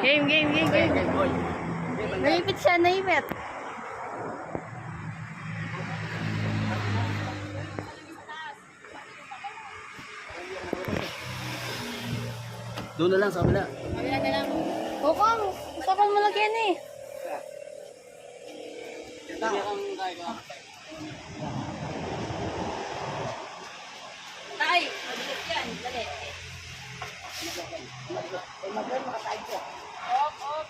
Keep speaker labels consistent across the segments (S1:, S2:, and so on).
S1: Game, game, game, game. Naipit siya, naipit.
S2: Doon na lang sa kabila.
S1: Mamaya na lang. Bukong, takal mo lang yan eh. Tay, mabigat yan. Dali. Op, op.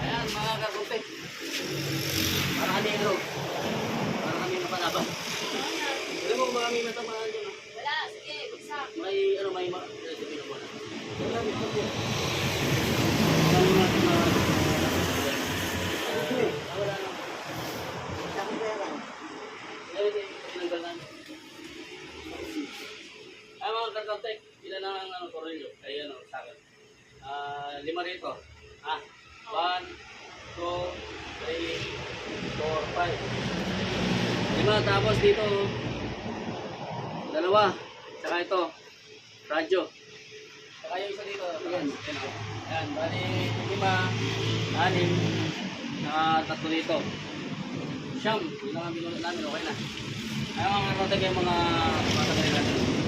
S2: Ayan, mga kakunti. Para kami ano, para kami mapalaban. Alam mo, mga may matamaan dyan. ah.
S1: Wala, sige, bagsak.
S2: May, ano, may ma... Recipe na po na. Wala, may po. Wala mo natin mga... Wala na. Ay, hindi, tinanggal na. Ay, mga kakunti. Ang ano, tornilyo? Ay, ano, sa akin. Ah, lima rito. Ah, one, two, three, four, five. Lima, tapos dito, dalawa. Saka ito, radyo. Saka yung isa dito, ayan. Ayan, oh. bali, lima, anim, saka tatlo dito. Siyam, yun lang ang binulot namin, okay na. Ayaw mga karote kayo mga matagaling natin.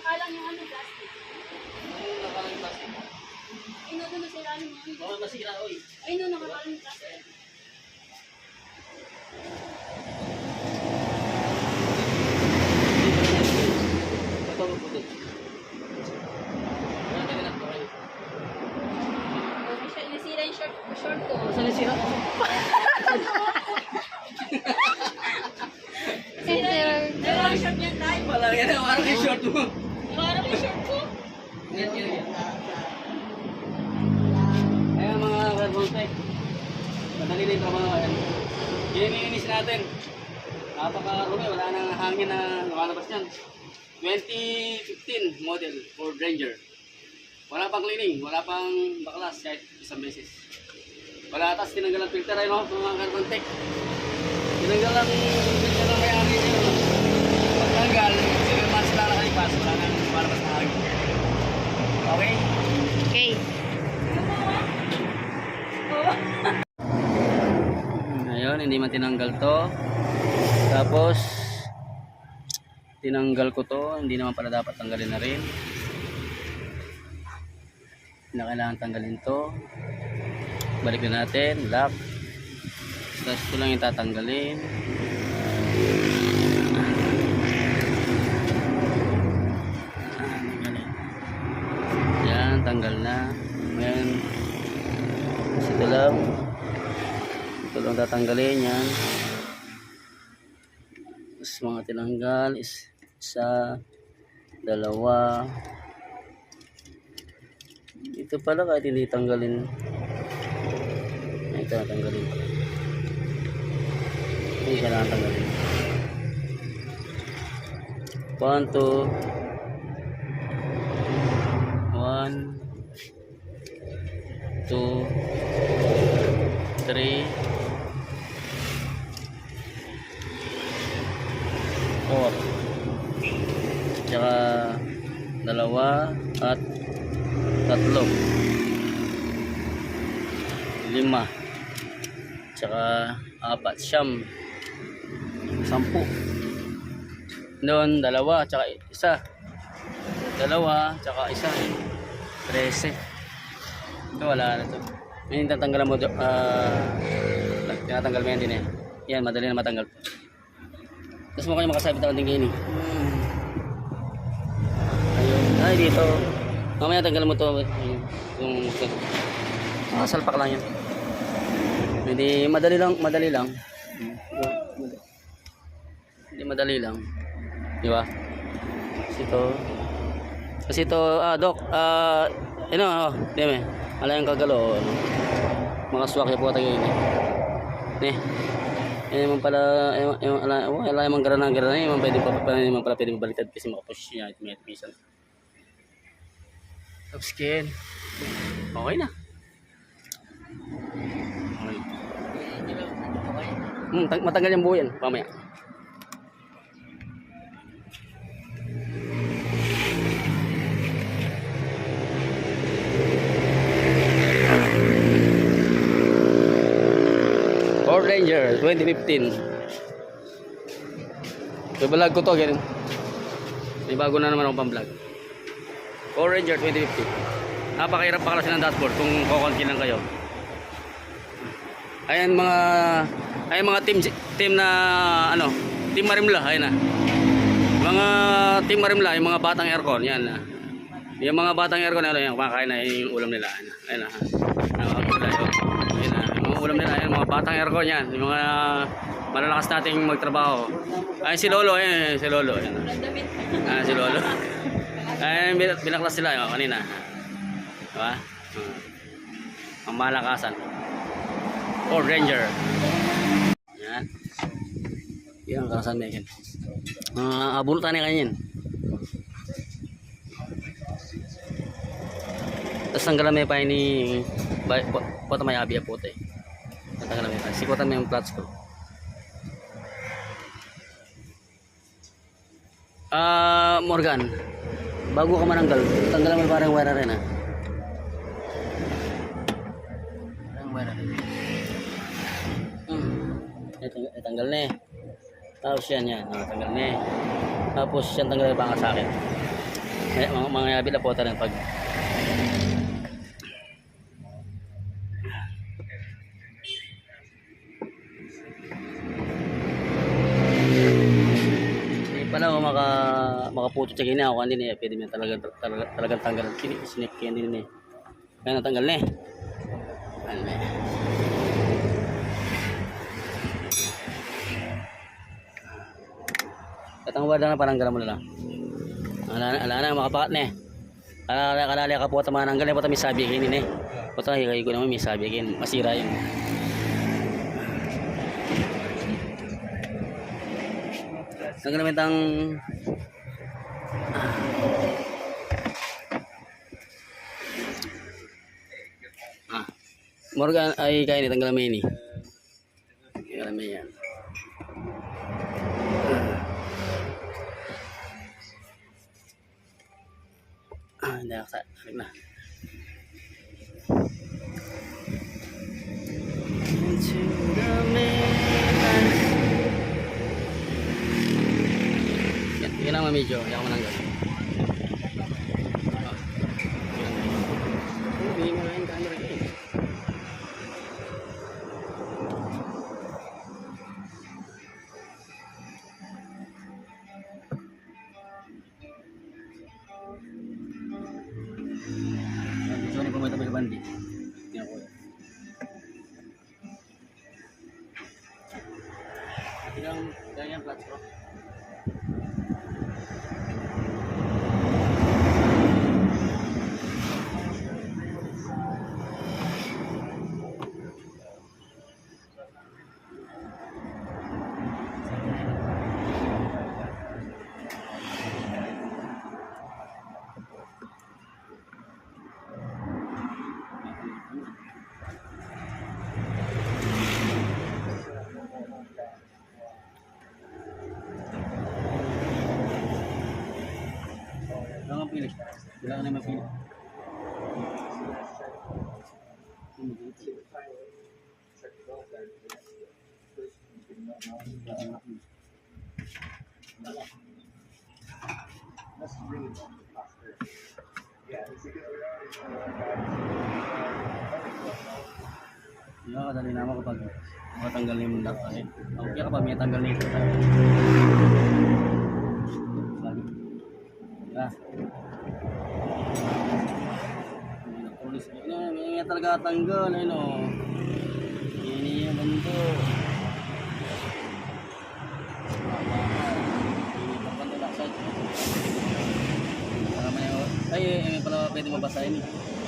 S1: Nakakalang yung ano, plastic.
S2: Ano nakalang yung plastic?
S1: Ino doon sa ilalim mo.
S2: Baka masira, oy.
S1: Ay, no, nakakalang yung plastic.
S2: Ito mo puti. Ayan, ganyan ako kayo.
S1: Oh, Michelle, nasira yung short, short ko.
S2: Saan yung sira?
S1: Nasira yung short niya tayo.
S2: Wala yan, parang yung short mo.
S1: Parang yung short ko.
S2: Yan, yan, yan. Ayan mga Verboltec. Madali na yung trabaho. Ayan. Yan yung inis natin. Napakarumi, wala nang hangin na lumalabas yan. 2015 model Ford Ranger. Wala pang cleaning, wala pang baklas kahit isang beses. Atas, tinanggal ang filter ay no, mga carbon tech. Tinanggal ang filter ng may-ari nila. Pagtanggal, 7 months na nakalipas, wala nang lumalabas na hangin. Okay?
S1: Okay.
S2: Ayun, hindi man tinanggal to. Tapos, tinanggal ko to. Hindi naman pala dapat tanggalin na rin. Na kailangan tanggalin to. Balik na natin. Lock. Tapos ito lang yung tatanggalin. Tanggalin. Yan, tanggal na. Ngayon, ito lang. Ito lang tatanggalin yan. Tapos mga tinanggal is isa, dalawa. Ito pala kahit hindi tanggalin ito tanggalin ito isa lang tanggalin 1, 2 1 2 3 tsaka apat siyam sampu Doon, dalawa, tsaka isa. Dalawa, tsaka isa. 13. Ito, wala na to. Ngayon, tatanggalan mo, ah, tinatanggal mo yan din eh. Yan, madali na matanggal. Tapos mo kayo makasabit ako din kayo ni. Ayun. Ay, dito. Mamaya tanggal mo to. Ayun. Yung, ah, salpak lang yan. Hindi, madali lang, madali lang. Hindi madali lang. Di ba? Kasi ito, kasi ito, ah, Doc, ah, ano, oh, di ba? Ala yung kagalo, oh, ano. Mga swak po tayo yun. Eh, eh, naman pala, eh, eh, ala, oh, ala yung garana, garana, eh, naman pwede pa, pa, naman pala pwede mabaliktad kasi makapush niya, ito may pisan. Top skin. Okay na. Hmm, tang- matanggal yung buo yan, pamaya. Ford Ranger 2015. Ibalag ko to, ganun. May bago na naman akong pang-vlog. Ford Ranger 2015. Napakahirap pa kasi ng dashboard kung kukonti lang kayo. Ayan mga ayan mga team team na ano, team Marimla, ayan na. Mga team Marimla, yung mga batang aircon, yan na. Yung mga batang aircon, ano yan, kumakain na yung ulam nila. Ayan na. Ayan na. Ayan na. Yung ulam nila, ayan, mga batang aircon yan. Yung mga malalakas nating magtrabaho. Ayan si Lolo, ayan, si Lolo. Ayan na. Ayan si Lolo. Bin- binaklas sila yun kanina. Diba? Ang malakasan. Ford Ranger. Yan. Yan ang kakasan na yan. Uh, abulutan na kanyan. Tapos ang galamay pa ni Pota may abi po te. At ang galamay pa. Sikutan mo yung flat screw. Ah, Morgan. Bago ka mananggal, tanggalan mo parang wire rin ah. Parang wire rin. Hmm. Ito, tanggal na eh. Tapos yan yan, ah, tanggal na eh. Tapos yan tanggal pa nga sa akin. Mga, mga, mga yabi na po rin pag pala ako maka makaputo sa kanya ako hindi eh pwede mo talaga talaga talagang tanggalan kini snake kaya hindi eh. Kaya natanggal na eh. Ano na eh. Katang wala na parang galam mo na. Ala ala na makapakat na eh. Ala kalali ka po ta mananggal na po ta may sabi kini eh. Puta higay ko naman may sabi kin masira yung Ang gamit ang ah. Morgan ay kain itang galamay ni. May tabi bandi. Yan ko. Tingnan, ganyan flats bro. Wala kang pili. Wala ka na mapili. Nakakadali naman kapag matanggal na yung lock eh. Okay kapag may tanggal tayo. Lagi. Ah. Pulis. Ano, may talaga tanggal. Ayun o. Ini. Para may ay, ay, pala pwede mabasahin eh.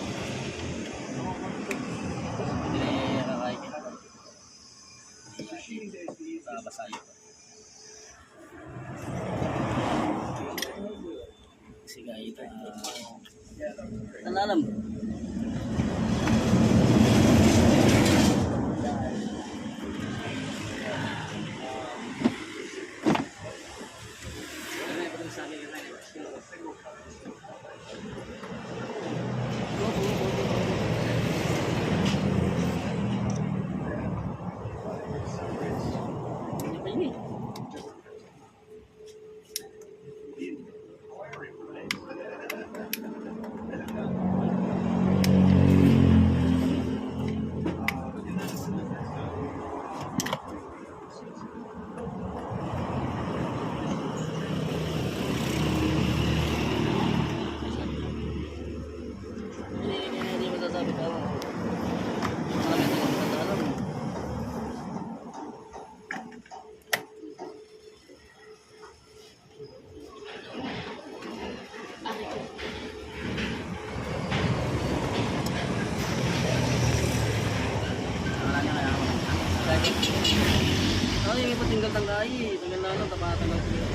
S2: Alam. Hindi, hindi, hindi masasabi tao. Marami ito yung alam. Wala niya kaya ako. Ay, may patinggal Tanggal na lang, tapatan lang siya.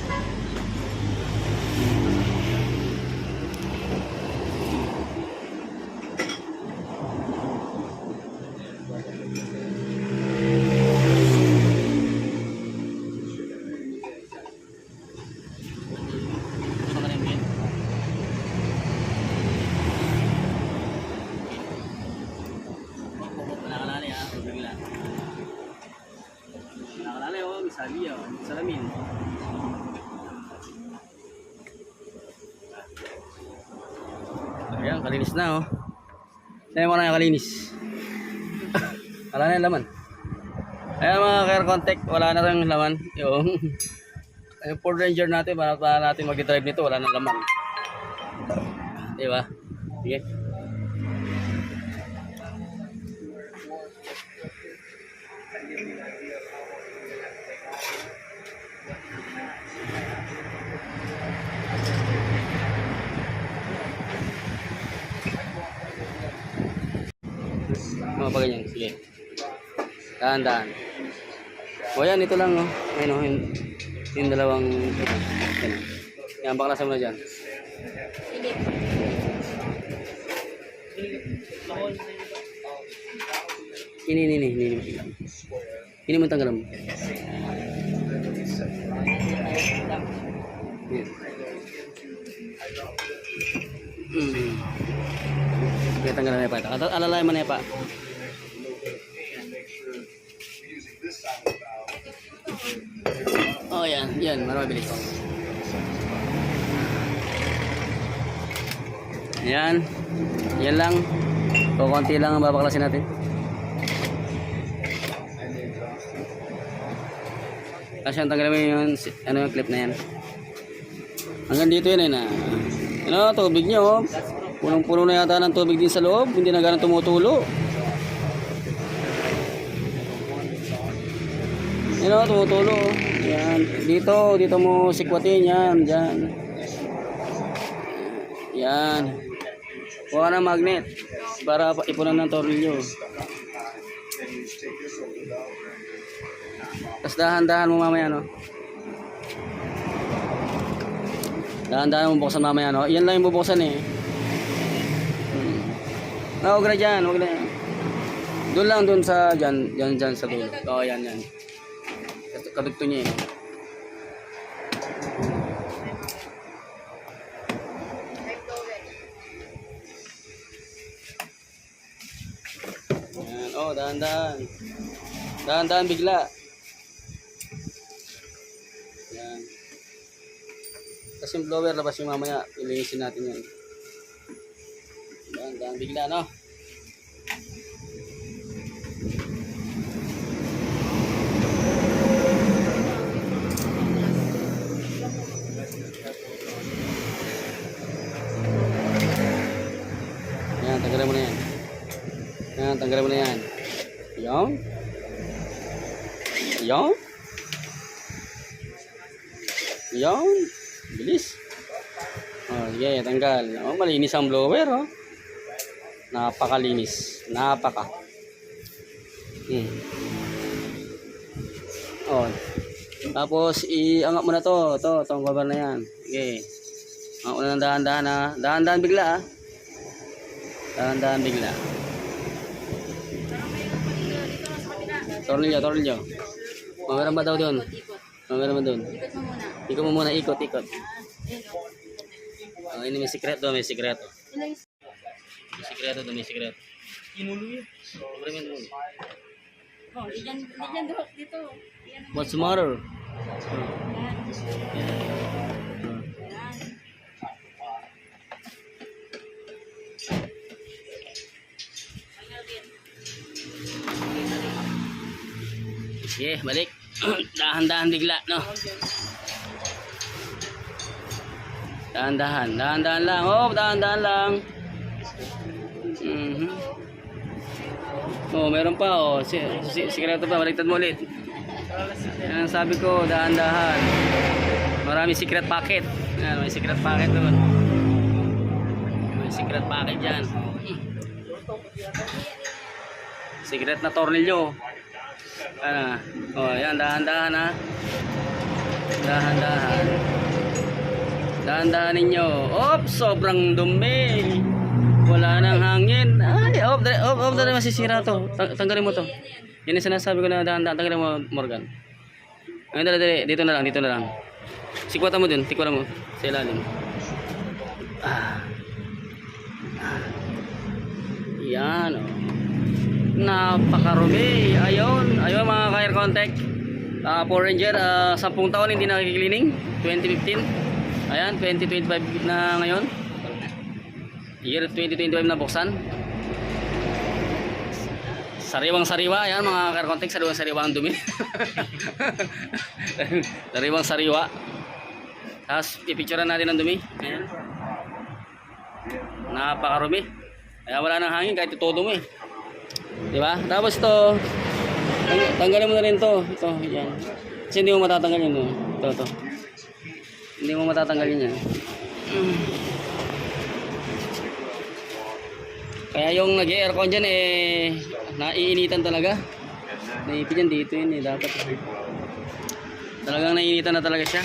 S2: Gusto ka rin yun? Nakalali ha, tubig lang. Nakalali oh, misabi oh, salamin. Ayan, kalinis na oh. Sa'yo mo na yung kalinis. wala na yung laman. Ayan mga care contact, wala na rin laman. Yung, yung Ford Ranger natin, para pa natin mag-drive nito, wala nang laman. Di ba? Sige. Sige. Dahan-dahan. O yan, ito lang, oh. Ayun, oh, yung, yung dalawang, ito. Yan. Yan, baklasan mo na dyan.
S1: Sige.
S2: Ini, ini, ini, ini, ini. Mo tanggalan mo. Hmm. Kaya tanggalan na pa. At- Alalay mo na pa. Yan. Yan. Marami bilis. Yan. Yan lang. O, konti lang ang babaklasin natin. Kasi ang tanggalin mo yung, si- ano yung clip na yan. Hanggang dito yun eh na. Ano, tubig niya oh. Punong-puno na yata ng tubig din sa loob. Hindi na ganang tumutulo. Yan oh, tumutulo oh. Yan. Dito, dito mo sikwatin. Yan, dyan. Yan. Kuha ng magnet para pa- ipunan ng tornilyo. Tapos dahan-dahan mo mamaya, no? Dahan-dahan mo buksan mamaya, no? Yan lang yung bubuksan, eh. Hmm. No, huwag na dyan, huwag na. Doon lang, doon sa, dyan, dyan, dyan sa dulo. Oo, yan, yan. Kadugto niya, eh. Yan, oh, dahan-dahan. Dahan-dahan bigla. Yan. Tapos yung blower, labas yung mamaya. Ilinisin natin yan. Dahan, dahan bigla, no? Yan, tanggalin mo na yan. Yan, tanggalin mo na yan. Yan. Yan. Yan. Bilis. Oh, sige, tanggal. Oh, malinis ang blower, oh. Napakalinis. Napaka. Hmm. Oh. Tapos, iangat mo na to. To, tong cover na yan. Okay. Angat mo na ng dahan-dahan, ha. Dahan-dahan bigla, ha. Dahan-dahan bigla. Tornilyo, tornilyo. Mamera ba daw doon? Mamera ba doon?
S1: Ikot mo muna.
S2: Ikot mo muna, ikot, ikot. Oh, ini may sikreto, may sikreto. May sikreto doon, may sikreto. Inulo yun. Sobrang yun doon.
S1: Oh, di dyan, di dyan doon, dito.
S2: What's the matter? Sige, balik. Dahan-dahan bigla, no? Dahan-dahan, dahan-dahan lang. Oh, dahan-dahan lang. Mhm. Oh, meron pa oh. Si, si, sikreto pa, baliktad mo ulit. Yan sabi ko, dahan-dahan. Marami secret packet. Yan, may secret packet doon. May secret packet dyan. Secret na tornilyo. Ano? Oh, yan, dahan-dahan ha. Dahan-dahan. Dahan-dahan ninyo. Op, sobrang dumi. Wala nang hangin. Ay, op, op, op, dali masisira to. Tang- tanggalin mo to. Yan yung sinasabi ko na dahan-dahan. Tanggalin mo, Morgan. Ay, dali, dali. Dito na lang, dito na lang. Sikwata mo dun, tikwata mo. Sa ilalim. Ah. Yan, oh. Napakarumi. Ayun, ayun mga ka-air contact. Ah, Power Ranger, ah, 10 taon hindi nakikilining. 2015. Ayan, 2025 na ngayon. Year 2025 na buksan. Sariwang sariwa, ayan mga ka-air contact, sariwang sariwa ang dumi. sariwang sariwa. Tapos pipicturean natin ang dumi. Ayan. Napakarumi. Kaya wala nang hangin kahit ito dumi. Di ba? Tapos ito, tang- tanggalin mo na rin to. Ito, yan. Kasi hindi mo matatanggal yun. Ito, ito. Hindi mo matatanggal yun yan. Kaya yung nag-aircon dyan eh, naiinitan talaga. Naipin yan dito yun eh, dapat. Talagang naiinitan na talaga siya.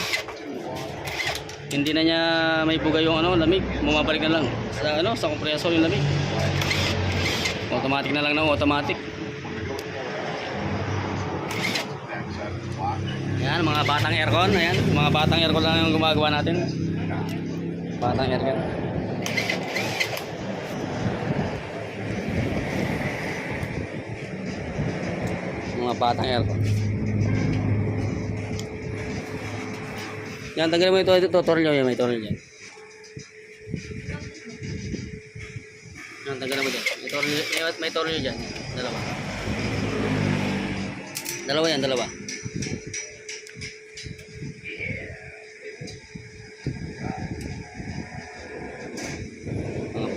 S2: Hindi na niya may buga yung ano, lamig. Bumabalik na lang sa ano, sa compressor yung lamig. Automatic na lang na automatic. Ayan, mga batang aircon. Ayan, mga batang aircon lang yung gumagawa natin. Batang aircon. Mga batang aircon. Yan, tanggalin mo ito, ito, tornilyo yan, may tornilyo yan. Yan, tanggalin mo dyan. May tornilyo, may, tornilyo dyan. Dalawa. Dalawa yan, dalawa.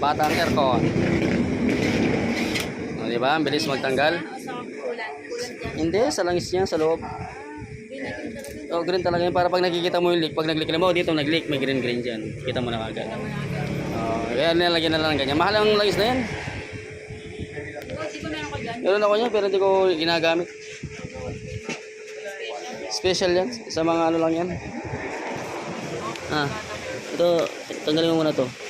S2: Batang aircon. O, di ba? Ang bilis magtanggal.
S1: O.
S2: Hindi, sa langis niya, sa loob.
S1: Na talaga.
S2: Oh, green talaga yun. Para pag nakikita mo yung leak, pag nag-leak mo, dito nag-leak, may green-green dyan. Kita mo na kagad.
S1: Na agad.
S2: Oh, kaya nilagyan na lang ganyan. Mahal ang langis na yan.
S1: Meron
S2: ako niya, pero hindi ko ginagamit. Special yan. Sa mga ano lang yan. Ah, ito, tanggalin mo muna to.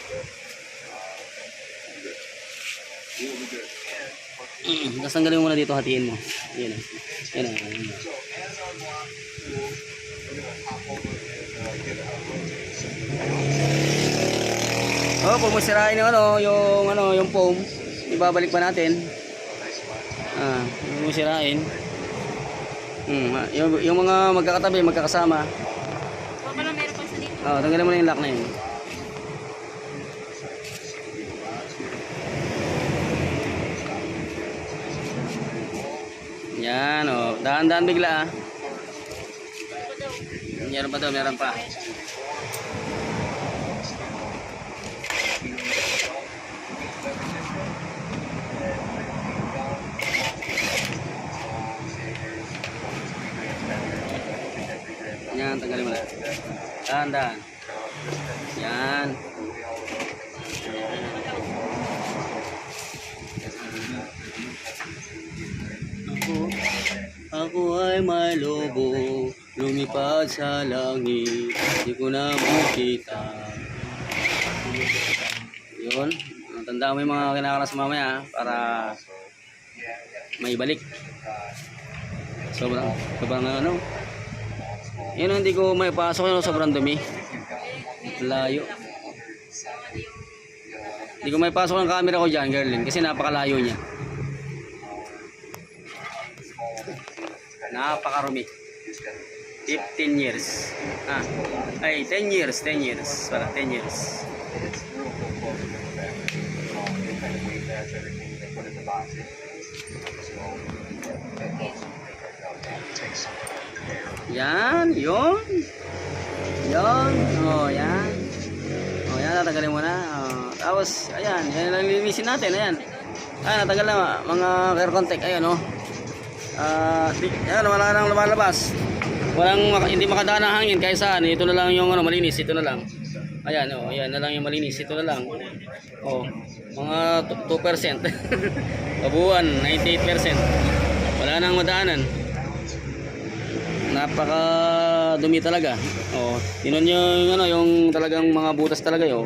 S2: Tapos tanggalin mo muna dito, hatiin mo. Yan o. Yan o. Oh, pag masirain yung ano, yung ano, yung foam, ibabalik pa natin. Ah, yung masirain. Hmm, ah, yung, yung mga magkakatabi, magkakasama.
S1: Baka lang meron pa sa dito.
S2: Oh, tanggalin mo na yung lock na yun. Yan, oh. Dahan-dahan bigla, ah. Meron pa daw, meron pa. Yan, tanggalin mo na. Dahan-dahan. Yan. Ako, ako ay may lobo, lumipad sa langit, di ko na makita. Yun, tanda mo yung mga kinakalas mamaya para may balik. Sobrang, sobrang ano. Yun hindi ko may pasok yun, sobrang dumi. Layo. Hindi ko may pasok ang camera ko dyan, Gerlin, kasi napakalayo niya. Napakarumi. 15 years. Ah, ay 10 years, 10 years. Para 10 years. Yan, yun. Yun. Oh, yan. Oh, yan, tatanggalin mo na. Oh, tapos, ayan, yan linisin natin, ayan. Ayan, natanggal na mga air contact, ayan, oh. Ah, di, yan, wala nang lumalabas. Walang hindi makadaan ng hangin kahit saan. Ito na lang yung ano malinis, ito na lang. Ayan, oh, ayan na lang yung malinis, ito na lang. Oh, mga 2%. Kabuuan, 98%. Wala nang madaanan. Napaka dumi talaga. Oh, tinon yung ano, yung talagang mga butas talaga 'yo.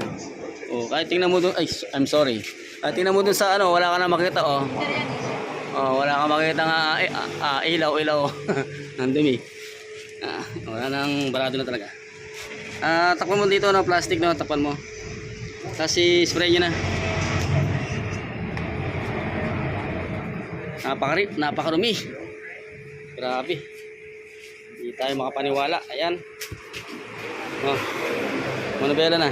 S2: Oh, kahit tingnan mo doon, ay, I'm sorry. Kahit tingnan mo doon sa ano, wala ka na makita, oh. Oh, wala kang makita nga eh, ah, ah, ilaw, ilaw. Ang dumi. Ah, wala nang barado na talaga. Ah, takpan mo dito ng plastic na takpan mo. Kasi spray niya na. Napakari, napakarumi. Grabe. Hindi tayo makapaniwala. Ayan. Oh. Manobela na.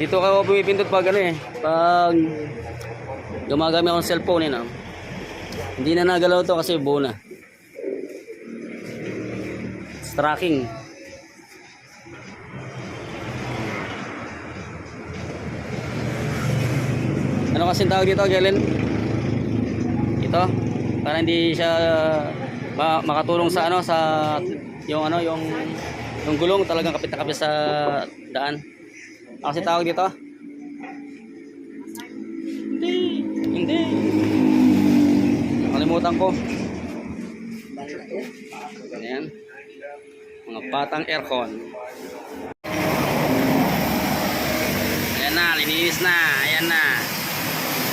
S2: Dito ka pumipindot pag ano eh. Pag gumagamit akong cellphone eh. No? Hindi na nagalaw to kasi buo na. Tracking. Ano kasi tawag dito, Galen? Ito? Para hindi siya ma- makatulong sa ano sa yung ano yung yung gulong talagang kapit na kapit sa daan. Ano kasi tawag dito? Hindi. Hindi. Nakalimutan ko. Ayan. Mga patang aircon. Ayan na, linis na. Ayan na.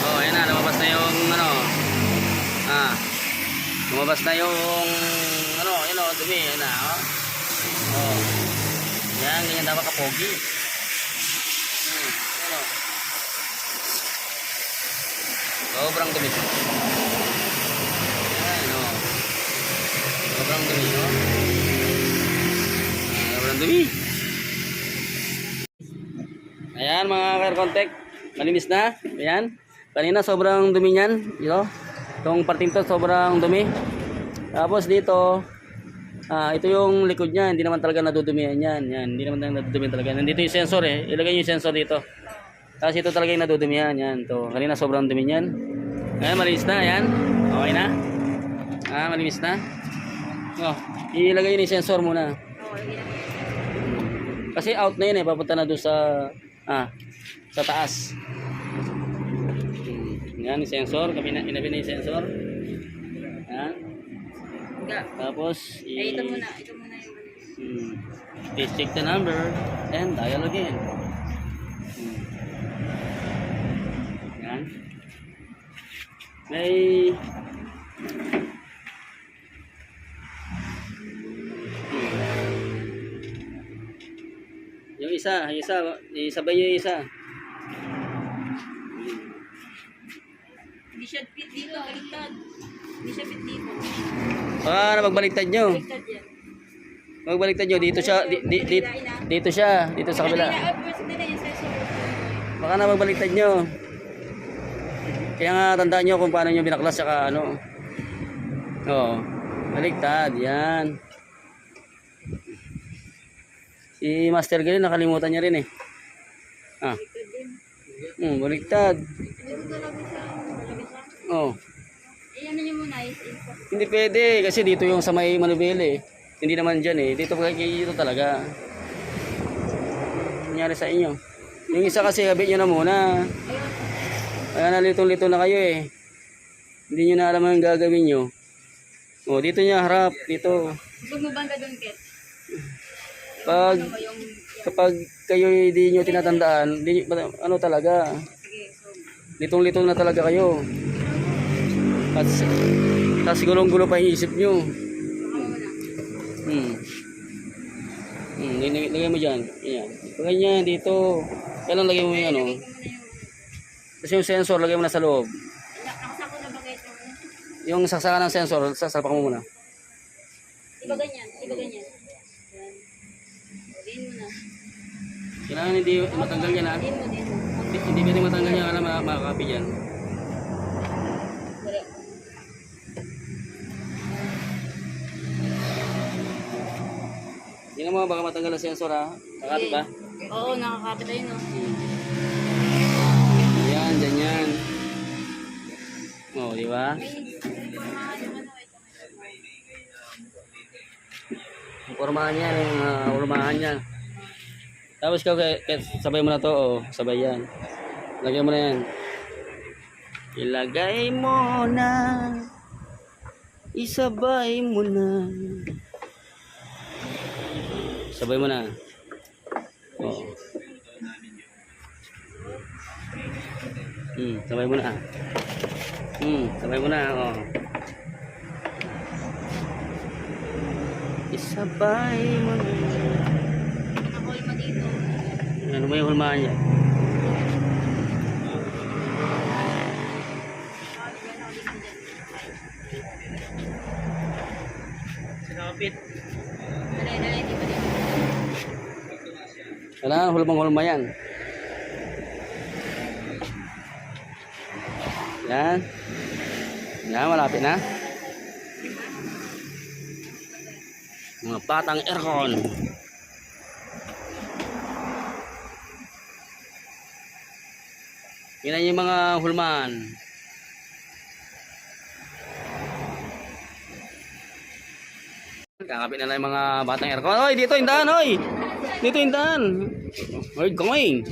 S2: Oh, ayan na, lumabas na yung ano. Ah. Lumabas na yung ano, yun oh, dumi, ayan na, oh. Oh. Yan, ganyan dapat kapogi. Hmm, ano. Sobrang dumi. Ayan, oh. Sobrang dumi. Ah, Sobrang dumi. Ayan, mga car contact. Malinis na. Ayan. Kanina sobrang dumi niyan. You know? Itong parting to sobrang dumi. Tapos dito, ah, ito yung likod niya. Hindi naman talaga nadudumihan yan. Yan. Hindi naman nadudumihan talaga. Nandito yung sensor eh. Ilagay niyo yung sensor dito. Tapos ito talaga yung nadudumihan. Yan. To. Kanina sobrang dumi niyan. Ayan, malinis na. Ayan. Okay na. Ah, malinis na. Oh, ilagay yun yung sensor muna. Kasi out na yun eh. Papunta na doon sa, ah, sa taas. Hmm, Yan, yung sensor. Kabina, inabi na yung sensor. Yan.
S1: Ga.
S2: Tapos, i-
S1: Ay, ito muna. Ito muna yung
S2: Hmm. Please check the number and dial again. May. Yung isa, yung isa, isabay niyo yung isa.
S1: Hindi siya fit dito, baliktad. Hindi siya fit dito.
S2: Na magbaliktad nyo.
S1: Baliktad yan.
S2: Magbaliktad nyo. Dito siya. Di, di, di, dito siya. Dito sa kabila.
S1: Sensor.
S2: Baka na magbaliktad nyo. Kaya nga tandaan nyo kung paano nyo binaklas saka ano. Oo. Baliktad. Yan. Si Master Glenn nakalimutan niya rin eh. Ah. Hmm.
S1: Talaga siya.
S2: Oh.
S1: Ano nyo muna.
S2: Hindi pwede kasi dito yung sa may Manubele eh. Hindi naman dyan eh. Dito dito talaga. Nangyari sa inyo. Yung isa kasi habit nyo na muna.
S1: Ayun.
S2: Kaya nalitong-lito na kayo eh. Hindi nyo na alam ang gagawin nyo. O, dito niya harap. Dito.
S1: Huwag mo banda doon, Ket.
S2: Pag,
S1: Ano
S2: kapag kayo hindi nyo tinatandaan, nyo- ano talaga. Litong-litong na talaga kayo. At tapos gulong-gulo pa yung isip nyo. Hmm. Hmm, lagay, mo dyan. Ayan. Pag ganyan, dito. Kailan lagay mo yung ano?
S1: Muna yung...
S2: Kasi yung sensor, lagay mo na sa loob.
S1: Nakasako na ba kayo?
S2: Yung saksakan ng sensor, sasapak mo muna.
S1: Iba ganyan, iba ganyan. Yan. Din mo na.
S2: Kailangan hindi matanggal yan ha.
S1: Din mo, din mo.
S2: Hindi, hindi pwede matanggal yan, alam makakapi yan.
S1: Dali.
S2: Hindi mo, baka matanggal ang sensor ha. Makakapi ba?
S1: Oo, nakakapit ayun, no?
S2: Yan, Oh, di ba?
S1: Yung.
S2: Pormahan yan, yung uh, urmahan niya. Tapos kaya sabay mo na to, oh, sabay yan. Lagay mo na yan. Ilagay mo na. Isabay mo na. Sabay mo na. Oh. Hmm, sabay mo na. Hmm, sabay mo na, oh. Isabay mo na.
S1: Nakakoy mo dito.
S2: Ano mo yung hulmahan niya? Sinapit.
S1: Dali, dali, di ba dito?
S2: Kailangan hulmang-hulma yan. Yan. Yan, malapit na. Mga patang aircon. Yan yung mga hulman. Kakapit na lang mga batang aircon. Oy, dito yung daan, oy! Dito yung daan. Where going?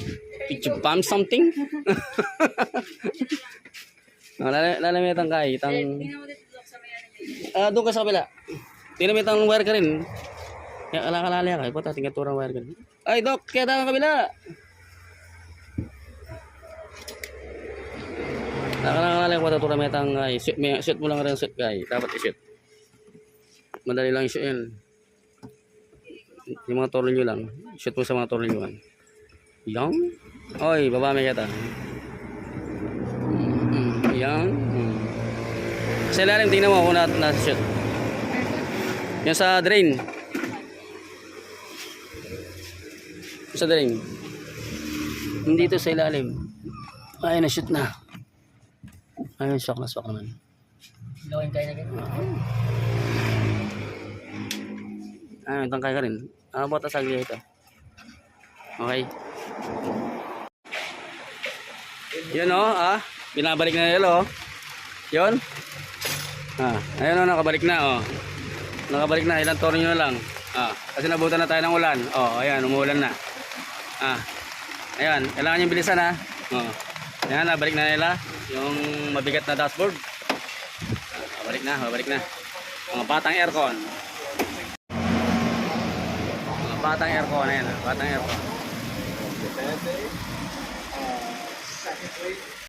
S2: Did you bump something? oh, lala- lalamitan ka, itang...
S1: May ano dito.
S2: Ah, doon ka sa kabila. Tinamitan ng wire ka rin. Kaya kalakalala ka. Puta, tingnan turang wire ka rin. Ay, Dok, kaya tayo kabila. Nakakalala ko turang metang ay shoot, may, shoot mo lang rin shoot kay. Dapat i-shoot. Madali lang i-shoot yan. Yung mga tornilyo lang. Shoot mo sa mga tornilyo. Yan. Oy, baba may kata. Yan. Mm. Sa ilalim, tingnan mo kung na, shoot. Yung sa drain. Sa drain. Hindi ito sa ilalim. Ay, na-shoot na. Ayun, shock na shock naman.
S1: Gawin kayo na ganun.
S2: Ayun, tangkay ka rin. Ano ba sa ito? Okay. Yun o, ah. Binabalik na nila o. Yun. Ah, ayun o, nakabalik na o. Nakabalik na, ilang tornilyo na lang. Ah, kasi nabutan na tayo ng ulan. Oh, ayan, umuulan na. Ah. Ayan, kailangan yung bilisan ha. Oh. Ayan, nabalik na nila yung mabigat na dashboard. Ah, babalik na, babalik na. Mga batang aircon. Mga batang aircon, ayan, ah, batang aircon.